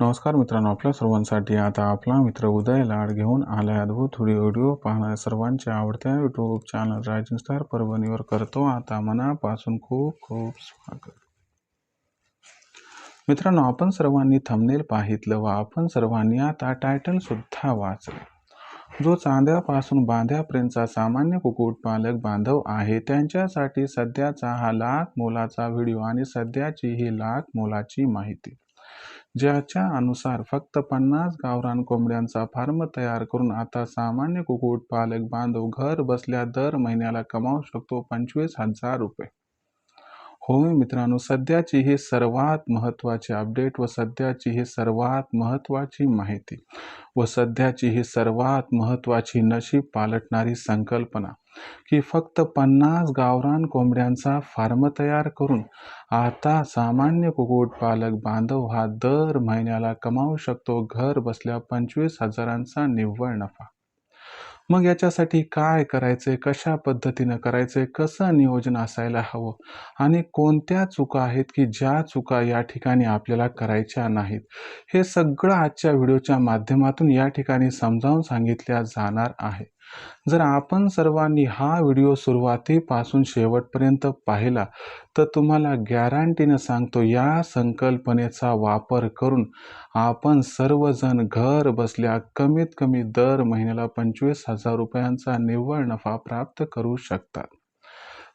नमस्कार मित्रांनो आपल्या सर्वांसाठी आता आपला मित्र उदय लाड घेऊन आला अद्भुत व्हिडिओ पाहणाऱ्या सर्वांच्या आवडत्या यूट्यूब चॅनल रायझिंग स्टार परभणीवर करतो आता मनापासून खूप खूप स्वागत. मित्रांनो आपण सर्वांनी थंबनेल पाहितलं व आपण सर्वांनी आता टायटल सुद्धा जो चांद्यापासून बांध्यापर्यंतचा सामान्य कुक्कुटपालक बांधव आहे त्यांच्यासाठी सध्याचा हा लाख मोलाचा व्हिडिओ आणि सध्याची ही लाख मोलाची माहिती. ज्याच्या अनुसार फक्त पन्नास गावरान कोंबड्यांचा फार्म तयार करून आता सामान्य कुक्कुटपालक बांधव घर बसल्या दर महिन्याला कमावू शकतो पंचवीस हजार रुपये. होय मित्रांनो सध्याची ही सर्वात महत्त्वाची अपडेट व सध्याची ही सर्वात महत्त्वाची माहिती व सध्याची ही सर्वात महत्त्वाची नशीब पालटणारी संकल्पना. की फक्त पन्नास गावरान कोंबड्यांचा फार्म तयार करून आता सामान्य कुक्कुटपालक बांधव हा दर महिन्याला कमावू शकतो घर बसल्या पंचवीस हजारांचा निव्वळ नफा. मग याच्यासाठी काय करायचंय कशा पद्धतीनं करायचंय कसं नियोजन असायला हवं आणि कोणत्या चुका आहेत की ज्या चुका या ठिकाणी आपल्याला करायच्या नाहीत हे सगळं आजच्या व्हिडिओच्या माध्यमातून या ठिकाणी समजावून सांगितल्या जाणार आहे जर आपण सर्वांनी हा व्हिडिओ सुरुवातीपासून शेवटपर्यंत पाहिला तर तुम्हाला गॅरंटीनं सांगतो या संकल्पनेचा वापर करून आपण सर्वजण घर बसल्या कमीत कमी दर महिन्याला पंचवीस हजार रुपयांचा निव्वळ नफा प्राप्त करू शकतात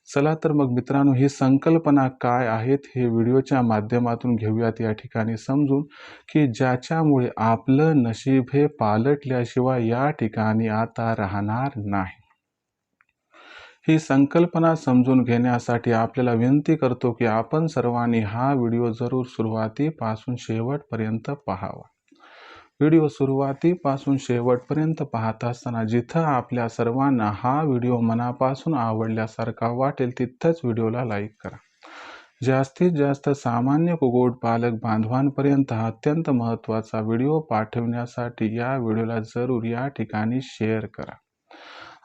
चला तर मग मित्रांनो ही संकल्पना काय आहेत हे व्हिडिओच्या माध्यमातून घेऊयात. या ठिकाणी समजून की ज्याच्यामुळे आपलं नशीब हे पालटल्याशिवाय या ठिकाणी आता राहणार नाही. ही संकल्पना समजून घेण्यासाठी आपल्याला विनंती करतो की आपण सर्वांनी हा व्हिडिओ जरूर सुरुवातीपासून शेवटपर्यंत पाहावा. व्हिडिओ सुरुवातीपासून शेवटपर्यंत पाहत असताना जिथं आपल्या सर्वांना हा व्हिडिओ मनापासून आवडल्यासारखा वाटेल तिथंच व्हिडिओला लाईक करा. जास्तीत जास्त सामान्य कुक्कुटपालक बांधवांपर्यंत अत्यंत महत्त्वाचा व्हिडिओ पाठवण्यासाठी या व्हिडिओला जरूर या ठिकाणी शेअर करा.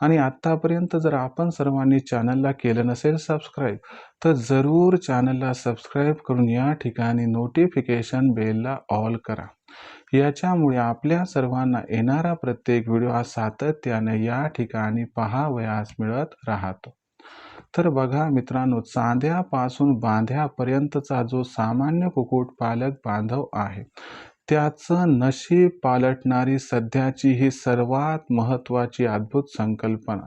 आणि आत्तापर्यंत जर आपण सर्वांनी चॅनलला केलं नसेल सबस्क्राईब तर जरूर चॅनलला सबस्क्राईब करून या ठिकाणी नोटिफिकेशन बेलला ऑल करा. याच्यामुळे आपल्या सर्वांना येणारा प्रत्येक व्हिडिओ हा सातत्याने या ठिकाणी पहावयास मिळत राहतो. तर बघा मित्रांनो चांद्यापासून बांध्यापर्यंतचा जो सामान्य कुक्कुटपालक बांधव आहे त्याचं नशीब पालटणारी सध्याची ही सर्वात महत्त्वाची अद्भुत संकल्पना.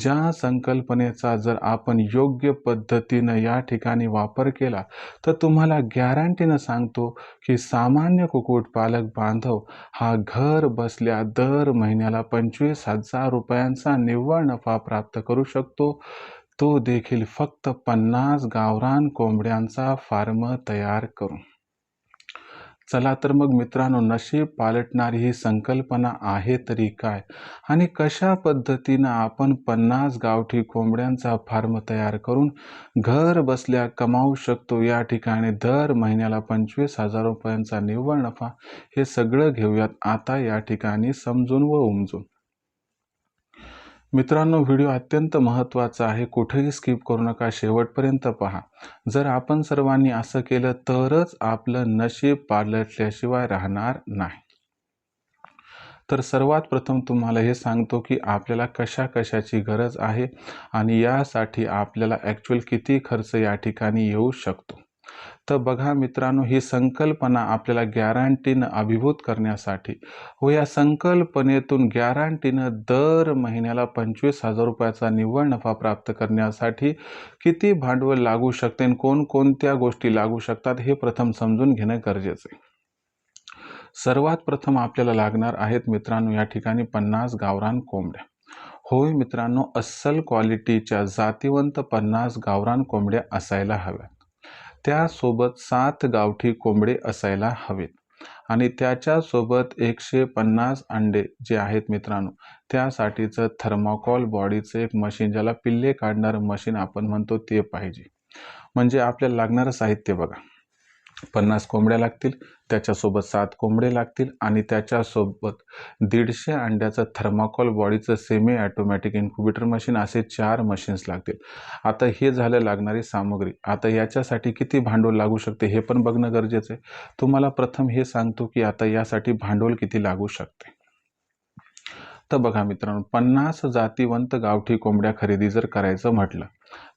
ज्या संकल्पनेचा जर आपण योग्य पद्धतीनं या ठिकाणी वापर केला तर तुम्हाला गॅरंटीनं सांगतो की सामान्य कुक्कुटपालक बांधव हा घर बसल्या दर महिन्याला पंचवीस हजार रुपयांचा निव्वळ नफा प्राप्त करू शकतो. तो देखील फक्त पन्नास गावरान कोंबड्यांचा फार्म तयार करून. चला तर मग मित्रांनो नशीब पालटणारी ही संकल्पना आहे तरी काय? आणि कशा पद्धतीनं आपण पन्नास गावठी कोंबड्यांचा फार्म तयार करून घर बसल्या कमावू शकतो? या ठिकाणी दर महिन्याला पंचवीस हजार रुपयांचा निव्वळ नफा हे सगळं घेऊयात. आता या ठिकाणी समजून व उमजून. मित्रांनो व्हिडिओ अत्यंत महत्त्वाचा आहे. कुठेही स्किप करू नका. शेवटपर्यंत पहा. जर आपण सर्वांनी असं केलं तरच आपलं नशीब पालटल्याशिवाय राहणार नाही. तर सर्वात प्रथम तुम्हाला हे सांगतो की आपल्याला कशा कशाची गरज आहे आणि यासाठी आपल्याला ॲक्च्युअल किती खर्च या ठिकाणी येऊ शकतो. तर बघा मित्रांनो ही संकल्पना आपल्याला गॅरंटीनं अभिभूत करण्यासाठी. व या संकल्पनेतून गॅरंटीनं दर महिन्याला पंचवीस हजार रुपयाचा निव्वळ नफा प्राप्त करण्यासाठी किती भांडवल लागू शकते आणि कोणकोणत्या गोष्टी लागू शकतात हे प्रथम समजून घेणं गरजेचं आहे. सर्वात प्रथम आपल्याला लागणार आहेत मित्रांनो या ठिकाणी पन्नास गावरान कोंबड्या. होय मित्रांनो अस्सल क्वालिटीच्या जातीवंत पन्नास गावरान कोंबड्या असायला हव्या त्यासोबत सात गावठी कोंबडे असायला हवेत. आणि त्याच्यासोबत एकशे पन्नास अंडे जे आहेत मित्रांनो त्यासाठीचं थर्माकॉल बॉडीचं एक मशीन ज्याला पिल्ले काढणारं मशीन आपण म्हणतो ते पाहिजे. म्हणजे आपल्याला लागणारं साहित्य बघा. पन्नास कोंबड्या लागतील त्याच्यासोबत सात कोंबडे लागतील आणि त्याच्यासोबत दीडशे अंड्याचं थर्माकोल बॉडीचं सेमी ॲटोमॅटिक इन्क्युबेटर मशीन असे चार मशीन्स लागतील. आता हे झालं लागणारी सामग्री. आता याच्यासाठी किती भांडवल लागू शकते हे पण बघणं गरजेचं आहे. तुम्हाला प्रथम हे सांगतो की आता यासाठी भांडवल किती लागू शकते. तर बघा मित्रांनो पन्नास जातीवंत गावठी कोंबड्या खरेदी जर करायचं म्हटलं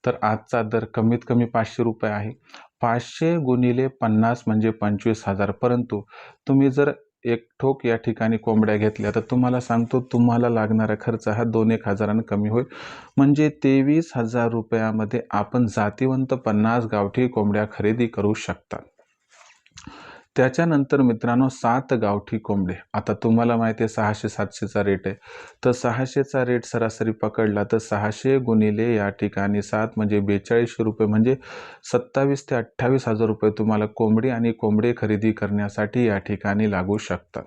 तर आजचा दर कमीत कमी पाचशे रुपये आहे. पाचशे गुणिले पन्नास म्हणजे पंचवीस हजार परंतु तुम्ही जर एक ठोक या ठिकाणी कोंबड्या घेतल्या तर तुम्हाला सांगतो तुम्हाला लागणारा खर्च हा दोन एक हजारानं कमी होईल. म्हणजे तेवीस हजार रुपयामध्ये आपण जातीवंत पन्नास गावठी कोंबड्या खरेदी करू शकता. त्याच्यानंतर मित्रांनो सात गावठी कोंबडे. आता तुम्हाला माहिती आहे सहाशे सातशेचा रेट आहे. तर सहाशेचा रेट सरासरी पकडला तर सहाशे गुणिले या ठिकाणी सात म्हणजे बेचाळीसशे रुपये म्हणजे सत्तावीस ते अठ्ठावीस हजार रुपये तुम्हाला कोंबडी आणि कोंबडे खरेदी करण्यासाठी या ठिकाणी लागू शकतात.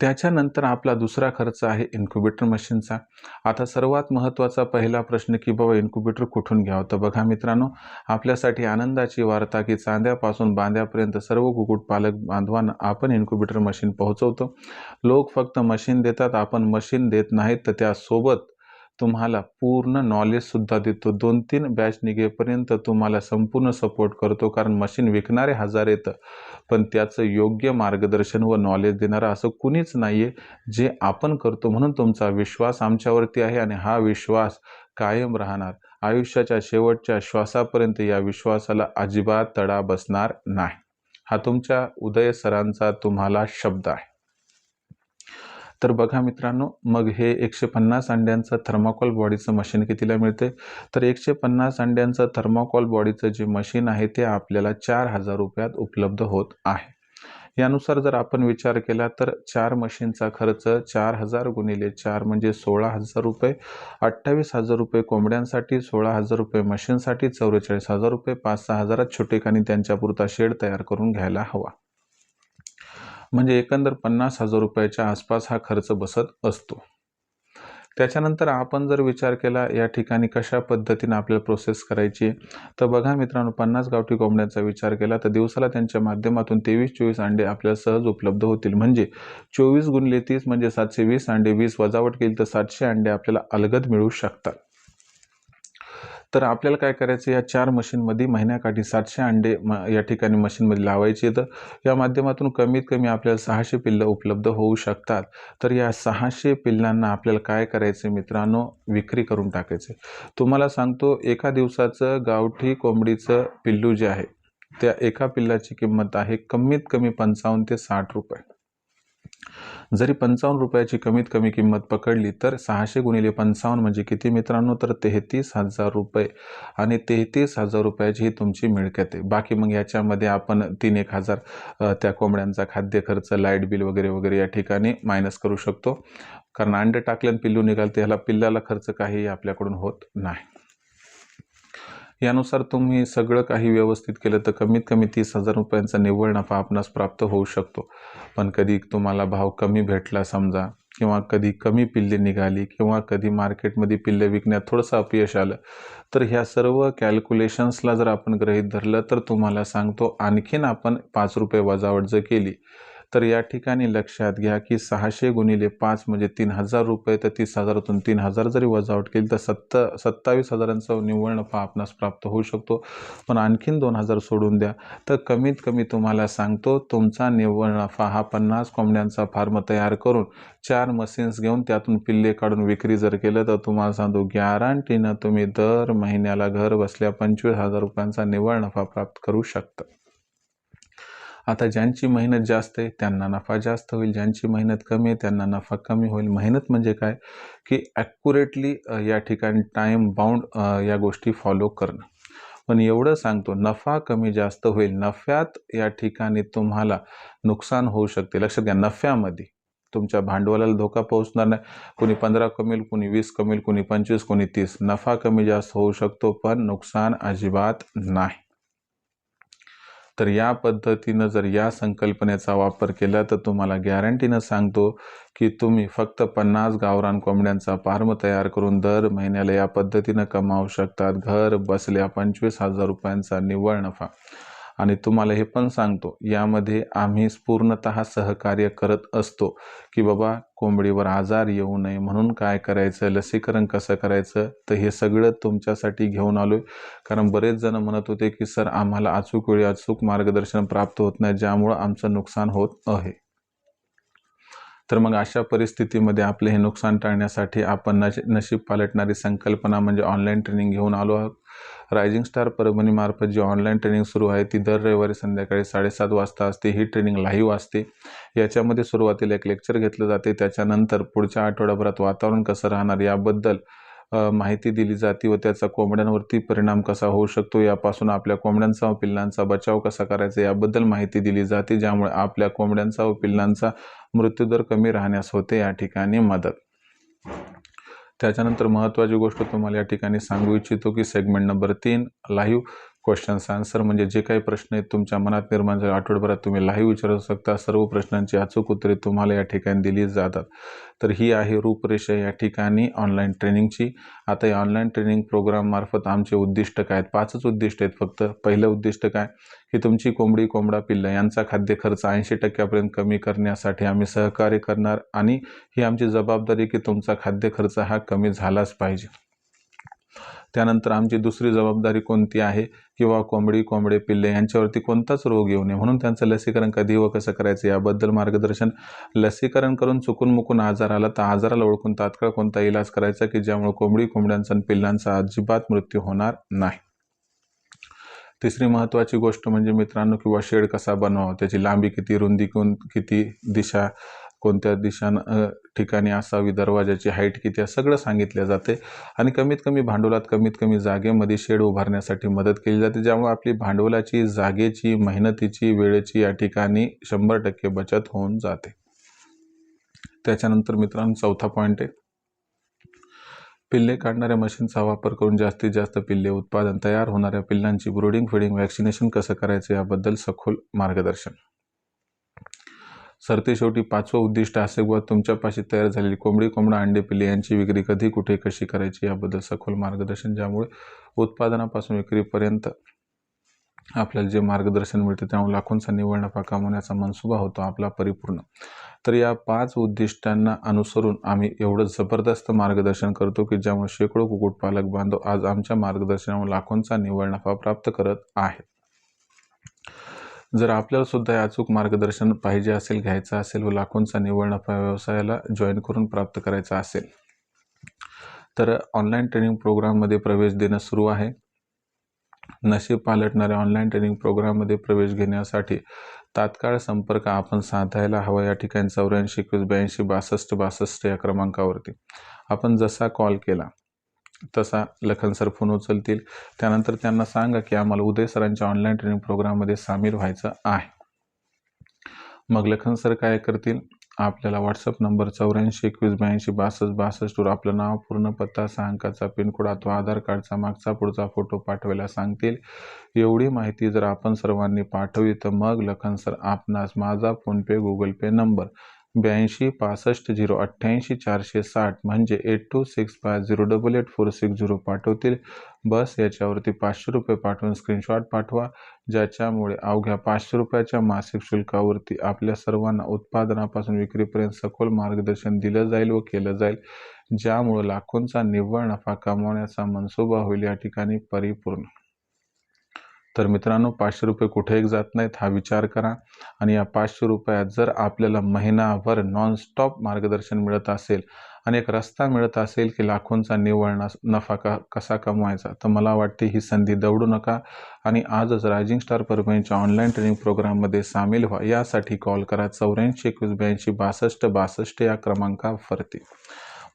त्याच्यानंतर आपला दुसरा खर्च आहे इन्क्युबेटर मशीनचा आता सर्वात महत्त्वाचा पहिला प्रश्न की बाबा इन्क्युबेटर कुठून घ्यावं? तर बघा मित्रांनो आपल्यासाठी आनंदाची वार्ता की चांद्यापासून बांद्यापर्यंत सर्व कुक्कुटपालक बांधवांना आपण इन्क्युबेटर मशीन पोहोचवतो. लोक फक्त मशीन देतात आपण मशीन देत नाहीत तर त्यासोबत तुम्हाला पूर्ण नॉलेजसुद्धा देतो. दोन तीन बॅच निघेपर्यंत तुम्हाला संपूर्ण सपोर्ट करतो कारण मशीन विकणारे हजार येतं. पण त्याचं योग्य मार्गदर्शन व नॉलेज देणारं असं कुणीच नाही आहे जे आपण करतो म्हणून तुमचा विश्वास आमच्यावरती आहे आणि हा विश्वास कायम राहणार. आयुष्याच्या शेवटच्या श्वासापर्यंत या विश्वासाला अजिबात तडा बसणार नाही. हा तुमच्या उदय सरांचा तुम्हाला शब्द आहे. तर बघा मित्रांनो मग हे एकशे पन्नास अंड्यांचं थर्माकोल बॉडीचं मशीन कितीला मिळते तर एकशे पन्नास अंड्यांचं थर्माकोल बॉडीचं जे मशीन आहे ते आपल्याला चार हजार रुपयात उपलब्ध होत आहे. यानुसार जर आपण विचार केला तर चार मशीनचा खर्च चार हजार गुणिले चार म्हणजे सोळा हजार रुपये. अठ्ठावीस हजार रुपये कोंबड्यांसाठी सोळा हजार रुपये मशीनसाठी चौवेचाळीस हजार रुपये पाच सहा हजारात छोटेखानी त्यांच्यापुरता शेड तयार करून घ्यायला हवा. म्हणजे एकंदर पन्नास हजार रुपयाच्या आसपास हा खर्च बसत असतो. त्याच्यानंतर आपण जर विचार केला या ठिकाणी कशा पद्धतीने आपल्याला प्रोसेस करायची? तर बघा मित्रांनो पन्नास गावठी कोंबड्यांचा विचार केला तर दिवसाला त्यांच्या माध्यमातून तेवीस चोवीस अंडे आपल्याला सहज उपलब्ध होतील. म्हणजे चोवीस गुणले तीस म्हणजे सातशे वीस अंडे वीस वजावट केली तर सातशे अंडे आपल्याला अलगद मिळू शकतात. तर आपल्याला काय करायचं या चार मशीनमध्ये महिन्याकाठी सातशे अंडे म या ठिकाणी मशीनमध्ये लावायचे तर या माध्यमातून कमीत कमी आपल्याला सहाशे पिल्लं उपलब्ध होऊ शकतात. तर या सहाशे पिल्लांना आपल्याला काय करायचं मित्रांनो? विक्री करून टाकायचे तुम्हाला सांगतो एका दिवसाचं गावठी कोंबडीचं पिल्लू जे आहे त्या एका पिल्लाची किंमत आहे कमीत कमी पंचावन्न ते साठ रुपये. जरी पंचावन्न रुपयाची कमीत कमी किंमत पकडली तर सहाशे गुणिले पंचावन्न म्हणजे किती मित्रांनो? तर तेहतीस हजार रुपये. आणि तेहतीस हजार रुपयाची ही तुमची मिळकत आहे. बाकी मग याच्यामध्ये आपण तीन एक हजार त्या कोंबड्यांचा खाद्य खर्च लाइट बिल वगैरे वगैरे या ठिकाणी मायनस करू शकतो. कारण अंडे टाकल्यान पिल्लू निघालते ह्याला पिल्लाला खर्च काही आपल्याकडून होत नाही. यानुसार तुम्ही सगळं काही व्यवस्थित केलं तर कमीत कमी तीस हजार रुपयांचा निव्वळ नफा आपणास प्राप्त होऊ शकतो. पण कधी तुम्हाला भाव कमी भेटला समजा किंवा कधी कमी पिल्ले निघाली किंवा कधी मार्केटमध्ये पिल्ले विकण्यात थोडंसं अपयश आलं तर ह्या सर्व कॅल्क्युलेशन्सला जर आपण गृहीत धरलं तर तुम्हाला सांगतो आणखीन आपण पाच रुपये वजावट जर केली तर या ठिकाणी लक्षात घ्या की सहाशे गुणिले पाच म्हणजे तीन हजार रुपये तर तीस हजारातून तीन हजार जरी वजावट केली तर सत्त सत्तावीस हजारांचा निव्वळ नफा आपणास प्राप्त होऊ शकतो. पण आणखीन दोन हजार सोडून द्या. तर कमीत कमी तुम्हाला सांगतो तुमचा निव्वळ नफा हा पन्नास कोंबड्यांचा फार्म तयार करून चार मशीन्स घेऊन त्यातून पिल्ले काढून विक्री जर केलं तर तुम्हाला सांगतो गॅरंटीनं तुम्ही दर महिन्याला घर बसल्या पंचवीस हजार रुपयांचा निव्वळ नफा प्राप्त करू शकता. आता ज्यांची मेहनत जास्त आहे त्यांना नफा जास्त होईल. ज्यांची मेहनत कमी आहे त्यांना नफा कमी होईल. मेहनत म्हणजे काय? की ॲक्युरेटली या ठिकाणी टाईम बाउंड या गोष्टी फॉलो करणं. पण एवढं सांगतो नफा कमी जास्त होईल. नफ्यात या ठिकाणी तुम्हाला नुकसान होऊ शकते. लक्षात घ्या नफ्यामध्ये तुमच्या भांडवलाला धोका पोहोचणार नाही. कुणी पंधरा कमील कुणी वीस कमील कुणी पंचवीस कोणी तीस. नफा कमी जास्त होऊ शकतो पण नुकसान अजिबात नाही. तर या पद्धतीनं जर या संकल्पनेचा वापर केला तर तुम्हाला गॅरंटीनं सांगतो की तुम्ही फक्त पन्नास गावरान कोंबड्यांचा फार्म तयार करून दर महिन्याला या पद्धतीनं कमावू शकतात. घर बसल्या पंचवीस हजार रुपयांचा निव्वळ नफा. आणि तुम्हाला हे पण सांगतो यामध्ये आम्ही पूर्णतः सहकार्य करत असतो की बाबा कोंबडीवर आजार येऊ नये म्हणून काय करायचं लसीकरण कसं करायचं तर हे सगळं तुमच्यासाठी घेऊन आलो आहे कारण बरेच जण म्हणत होते की सर आम्हाला अचूक वेळी अचूक मार्गदर्शन प्राप्त होत नाही ज्यामुळं आमचं नुकसान होत आहे. तर मग अशा परिस्थितीमध्ये आपले हे नुकसान टाळण्यासाठी आपण नश नशीब पालटणारी संकल्पना म्हणजे ऑनलाईन ट्रेनिंग घेऊन आलो आहोत. रायझिंग स्टार परभणीमार्फत जी ऑनलाईन ट्रेनिंग सुरू आहे ती दर रविवारी संध्याकाळी साडेसात वाजता असते. ही ट्रेनिंग लाईव्ह असते. याच्यामध्ये सुरुवातीला एक लेक्चर घेतलं जाते. त्याच्यानंतर पुढच्या आठवड्याभरात वातावरण कसं राहणार याबद्दल माहिती दिली जाते व त्याचा कोंबड्यांवरती परिणाम कसा होऊ शकतो यापासून आपल्या कोंबड्यांचा व पिल्लांचा बचाव कसा करायचा याबद्दल माहिती दिली जाते ज्यामुळे आपल्या कोंबड्यांचा व पिल्लांचा मृत्यूदर कमी राहण्यास होते या ठिकाणी मदत. त्याच्यानंतर महत्त्वाची गोष्ट तुम्हाला या ठिकाणी सांगू इच्छितो की सेगमेंट नंबर तीन लाईव्ह क्वेश्चन्स आन्सर म्हणजे जे काही प्रश्न आहेत तुमच्या मनात निर्माण झाले आठवडभरात तुम्ही लाईव्ह विचारू शकता. सर्व प्रश्नांची अचूक उत्तरे तुम्हाला या ठिकाणी दिली जातात. तर ही आहे रूपरेषा या ठिकाणी ऑनलाईन ट्रेनिंगची आता या ऑनलाईन ट्रेनिंग प्रोग्राममार्फत आमचे उद्दिष्ट काय आहेत? पाचच उद्दिष्ट आहेत फक्त. पहिलं उद्दिष्ट काय? की तुमची कोंबडी कोंबडा पिल्लं यांचा खाद्य खर्च ऐंशी टक्क्यापर्यंत कमी करण्यासाठी आम्ही सहकार्य करणार आणि ही आमची जबाबदारी की तुमचा खाद्य खर्च हा कमी झालाच पाहिजे. त्यानंतर आमची दुसरी जबाबदारी कोणती आहे? किंवा कोंबडी कोंबडे पिल्ले यांच्यावरती कोणताच रोग येऊ नये म्हणून त्यांचं लसीकरण कधी व कसं करायचं याबद्दल मार्गदर्शन लसीकरण करून चुकून मुकून आजार आला तर आजाराला ओळखून तात्काळ कोणता इलाज करायचा की ज्यामुळे कोंबडी कोंबड्यांचा आणि पिल्लांचा अजिबात मृत्यू होणार नाही? तिसरी महत्त्वाची गोष्ट म्हणजे मित्रांनो किंवा शेड कसा बनवावा त्याची लांबी किती रुंदी कोण किती दिशा कोणत्या दिशानं ठिकाणी असावी दरवाजाची हाईट किती सगळं सांगितलं जाते. आणि कमीत कमी भांडवलात कमीत कमी जागेमध्ये शेड उभारण्यासाठी मदत केली जाते ज्यामुळे आपली भांडवलाची जागेची मेहनतीची वेळेची या ठिकाणी शंभर टक्के बचत होऊन जाते. त्याच्यानंतर मित्रांनो चौथा पॉईंट आहे. पिल्ले काढणाऱ्या मशीनचा वापर करून जास्तीत जास्त पिल्ले उत्पादन तयार होणाऱ्या पिल्लांची ब्रोडिंग फिडिंग वॅक्सिनेशन कसं करायचं याबद्दल सखोल मार्गदर्शन. सरते शेवटी पाचवं उद्दिष्ट असे व तुमच्यापाशी तयार झालेली कोंबडी कोंबडा अंडे पिल्ले यांची विक्री कधी कुठे कशी करायची याबद्दल सखोल मार्गदर्शन ज्यामुळे उत्पादनापासून विक्रीपर्यंत आपल्याला जे मार्गदर्शन मिळते त्यामुळे लाखोंचा निव्वळ नफा कमवण्याचा मनसुबा होतो आपला परिपूर्ण. तर या पाच उद्दिष्टांना अनुसरून आम्ही एवढं जबरदस्त मार्गदर्शन करतो की ज्यामुळे शेकडो कुक्कुटपालक बांधव आज आमच्या मार्गदर्शनामुळे लाखोंचा निव्वळ नफा प्राप्त करत आहेत. जर आपल्याला सुद्धा अचूक मार्गदर्शन पाहिजे असेल घ्यायचं असेल व लाखोंचा निव्वळ नफा व्यवसायाला जॉईन करून प्राप्त करायचा असेल तर ऑनलाईन ट्रेनिंग प्रोग्राममध्ये प्रवेश देणं सुरू आहे. नशीब पालटणाऱ्या ऑनलाईन ट्रेनिंग प्रोग्राममध्ये प्रवेश घेण्यासाठी तात्काळ संपर्क आपण साधायला हवा या ठिकाणी चौऱ्याऐंशी एकवीस ब्याऐंशी बासष्ट बासष्ट या क्रमांकावरती. आपण जसा कॉल केला तसा लखन सर फोन उचलतील. त्यानंतर त्यांना सांगा की आम्हाला उदय सरांच्या ऑनलाईन ट्रेनिंग प्रोग्राममध्ये सामील व्हायचं आहे. मग लखन सर काय करतील? आपल्याला व्हॉट्सअप नंबर चौऱ्याऐंशी एकवीस ब्याऐंशी बासष्ट बासष्टवर आपलं नाव पूर्ण पत्ता सहा अंकाचा पिनकोड अथवा आधार कार्डचा मागचा पुढचा फोटो पाठवायला सांगतील. एवढी माहिती जर आपण सर्वांनी पाठवली तर मग लखन सर आपणास माझा फोनपे गुगल पे नंबर ब्याऐंशी पासष्ट झिरो अठ्ठ्याऐंशी चारशे साठ म्हणजे eight two six five zero double eight four six zero पाठवतील. बस याच्यावरती पाचशे रुपये पाठवून स्क्रीनशॉट पाठवा ज्याच्यामुळे अवघ्या पाचशे रुपयाच्या मासिक शुल्कावरती आपल्या सर्वांना उत्पादनापासून विक्रीपर्यंत सखोल मार्गदर्शन दिलं जाईल व केलं जाईल ज्यामुळे लाखोंचा निव्वळ नफा कमावण्याचा मनसुबा होईल या ठिकाणी परिपूर्ण. तर मित्रांनो पाचशे रुपये कुठेही जात नाहीत हा विचार करा. आणि या पाचशे रुपयात जर आपल्याला महिनाभर नॉनस्टॉप मार्गदर्शन मिळत असेल आणि एक रस्ता मिळत असेल की लाखोंचा निव्वळ नफा का कसा कमवायचा तर मला वाटते ही संधी दवडू नका. आणि आजच रायझिंग स्टार परभणीच्या ऑनलाईन ट्रेनिंग प्रोग्राममध्ये सामील व्हा. यासाठी कॉल करा चौऱ्याऐंशी एकवीस ब्याऐंशी बासष्ट बासष्ट या क्रमांकावरती.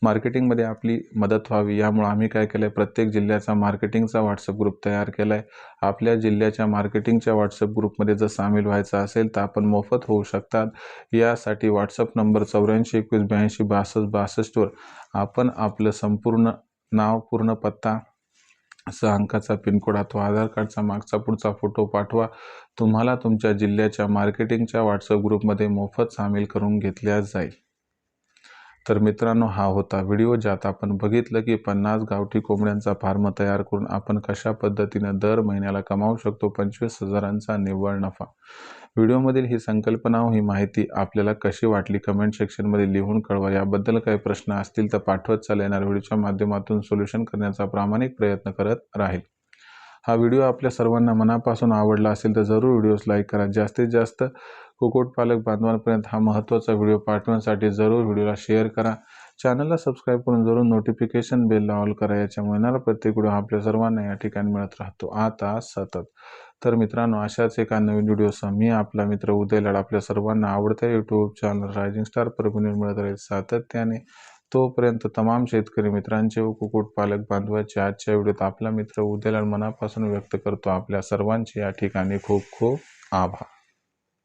मार्केटिंगमध्ये आपली मदत व्हावी. यामुळं आम्ही काय केलं आहे प्रत्येक जिल्ह्याचा मार्केटिंगचा व्हॉट्सअप ग्रुप तयार केला आहे आपल्या जिल्ह्याच्या मार्केटिंगच्या व्हॉट्सअप ग्रुपमध्ये जर सामील व्हायचं असेल तर आपण मोफत होऊ शकतात. यासाठी व्हॉट्सअप नंबर चौऱ्याऐंशी एकवीस ब्याऐंशी बासष्ट बासष्टवर आपण आपलं संपूर्ण नाव पूर्ण पत्ता सहा अंकाचा पिनकोड अथवा आधार कार्डचा मागचा पुढचा फोटो पाठवा. तुम्हाला तुमच्या जिल्ह्याच्या मार्केटिंगच्या व्हॉट्सअप ग्रुपमध्ये मोफत सामील करून घेतल्या जाईल. तर मित्रांनो हा होता व्हिडिओ ज्यात आपण बघितलं की पन्नास गावठी कोंबड्यांचा फार्म तयार करून आपण कशा पद्धतीनं दर महिन्याला कमावू शकतो पंचवीस हजारांचा निव्वळ नफा. व्हिडिओमधील ही संकल्पना व ही माहिती आपल्याला कशी वाटली कमेंट सेक्शनमध्ये लिहून कळवा. याबद्दल काही प्रश्न असतील तर पाठवत चाल येणार व्हिडिओच्या माध्यमातून सोल्युशन करण्याचा प्रामाणिक प्रयत्न करत राहील. हा व्हिडिओ आपल्या सर्वांना मनापासून आवडला असेल तर जरूर व्हिडिओस लाईक करा. जास्तीत जास्त कुक्कुटपालक बांधवांपर्यंत हा महत्त्वाचा व्हिडिओ पाठवण्यासाठी जरूर व्हिडिओला शेअर करा. चॅनलला सबस्क्राईब करून जरूर नोटिफिकेशन बेलला ऑल करा. याच्यामुळे येणारा प्रत्येक व्हिडिओ आपल्या सर्वांना या ठिकाणी मिळत राहतो. आता सतत. तर मित्रांनो अशाच एका नवीन व्हिडिओसह मी आपला मित्र उदय लाड आपल्या सर्वांना आवडत्या YouTube channel Rising Star Parbhani मिळत राहील सातत्याने. तोपर्यंत तमाम शेतकरी मित्रांचे व कुक्कुटपालक बांधवाचे आजच्या व्हिडिओत आपला मित्र उदयलाड मनापासून व्यक्त करतो. आपल्या सर्वांचे या ठिकाणी खूप खूप आभार.